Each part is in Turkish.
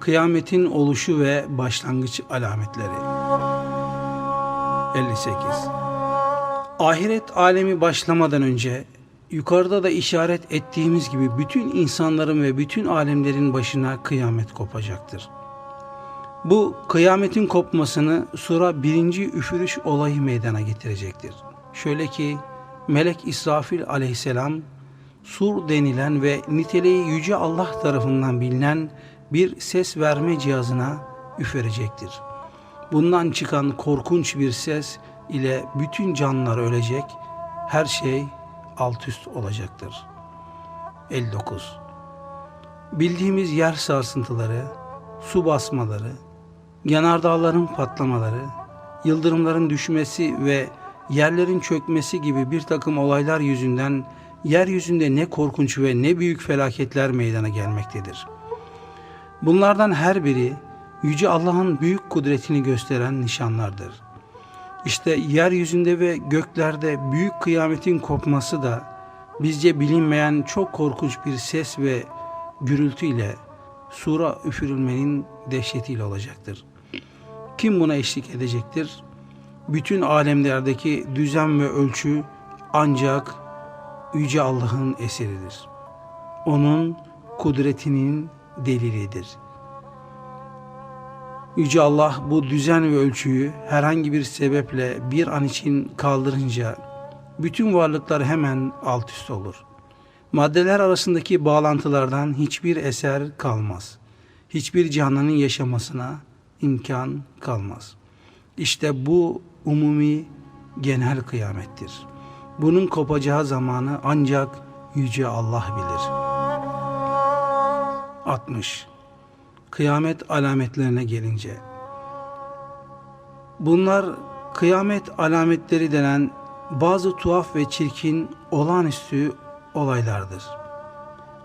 Kıyametin oluşu ve başlangıç alametleri. 58. Ahiret alemi başlamadan önce yukarıda da işaret ettiğimiz gibi bütün insanların ve bütün alemlerin başına kıyamet kopacaktır. Bu kıyametin kopmasını sura birinci üfürüş olayı meydana getirecektir. Şöyle ki Melek İsrafil aleyhisselam sur denilen ve niteliği yüce Allah tarafından bilinen bir ses verme cihazına üfürecektir. Bundan çıkan korkunç bir ses ile bütün canlılar ölecek, her şey alt üst olacaktır. 59. Bildiğimiz yer sarsıntıları, su basmaları, yanardağların patlamaları, yıldırımların düşmesi ve yerlerin çökmesi gibi bir takım olaylar yüzünden yeryüzünde ne korkunç ve ne büyük felaketler meydana gelmektedir. Bunlardan her biri Yüce Allah'ın büyük kudretini gösteren nişanlardır. İşte yeryüzünde ve göklerde büyük kıyametin kopması da bizce bilinmeyen çok korkunç bir ses ve gürültü ile sura üfürülmenin dehşetiyle olacaktır. Kim buna eşlik edecektir? Bütün alemlerdeki düzen ve ölçü ancak Yüce Allah'ın eseridir. Onun kudretinin delilidir. Yüce Allah bu düzen ve ölçüyü herhangi bir sebeple bir an için kaldırınca bütün varlıklar hemen alt üst olur. Maddeler arasındaki bağlantılardan hiçbir eser kalmaz. Hiçbir canlının yaşamasına imkan kalmaz. İşte bu umumi genel kıyamettir. Bunun kopacağı zamanı ancak Yüce Allah bilir. 60. Kıyamet alametlerine gelince. Bunlar kıyamet alametleri denen bazı tuhaf ve çirkin olağanüstü olaylardır.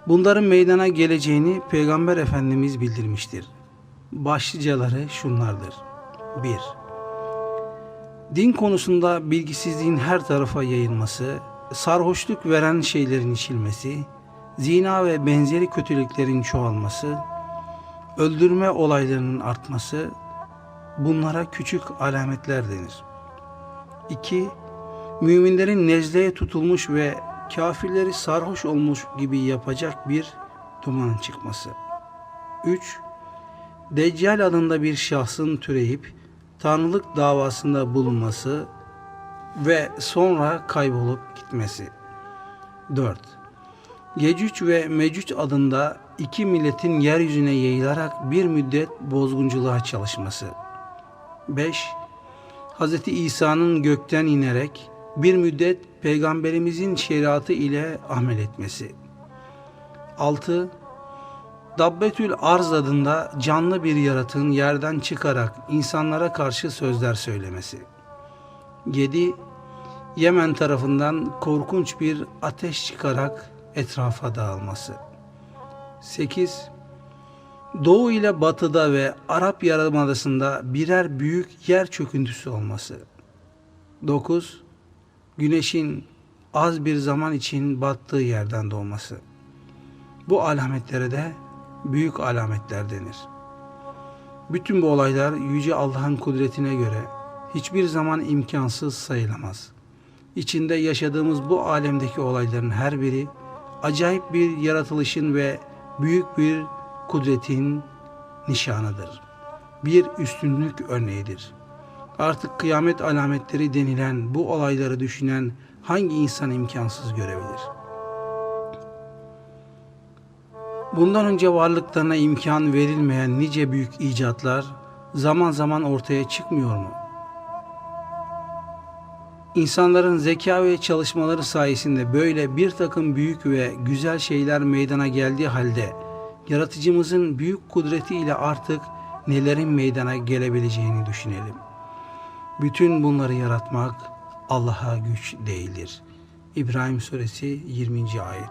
Bunların meydana geleceğini Peygamber Efendimiz bildirmiştir. Başlıcaları şunlardır. 1. Din konusunda bilgisizliğin her tarafa yayılması, sarhoşluk veren şeylerin içilmesi, zina ve benzeri kötülüklerin çoğalması, öldürme olaylarının artması, bunlara küçük alametler denir. 2. Müminlerin nezleye tutulmuş ve kafirleri sarhoş olmuş gibi yapacak bir dumanın çıkması. 3. Deccal adında bir şahsın türeyip tanrılık davasında bulunması ve sonra kaybolup gitmesi. 4. Yecüc ve Mecüc adında iki milletin yeryüzüne yayılarak bir müddet bozgunculuğa çalışması. 5. Hz. İsa'nın gökten inerek bir müddet peygamberimizin şeriatı ile amel etmesi. 6. Dabbetül Arz adında canlı bir yaratığın yerden çıkarak insanlara karşı sözler söylemesi. 7. Yemen tarafından korkunç bir ateş çıkarak etrafa dağılması. 8. Doğu ile batıda ve Arap Yarımadası'nda birer büyük yer çöküntüsü olması. 9. Güneşin az bir zaman için battığı yerden doğması. Bu alametlere de büyük alametler denir. Bütün bu olaylar Yüce Allah'ın kudretine göre hiçbir zaman imkansız sayılamaz. İçinde yaşadığımız bu alemdeki olayların her biri acayip bir yaratılışın ve büyük bir kudretin nişanıdır. Bir üstünlük örneğidir. Artık kıyamet alametleri denilen bu olayları düşünen hangi insan imkansız görebilir? Bundan önce varlıklarına imkan verilmeyen nice büyük icatlar zaman zaman ortaya çıkmıyor mu? İnsanların zeka ve çalışmaları sayesinde böyle bir takım büyük ve güzel şeyler meydana geldiği halde yaratıcımızın büyük kudretiyle artık nelerin meydana gelebileceğini düşünelim. Bütün bunları yaratmak Allah'a güç değildir. İbrahim Suresi 20. ayet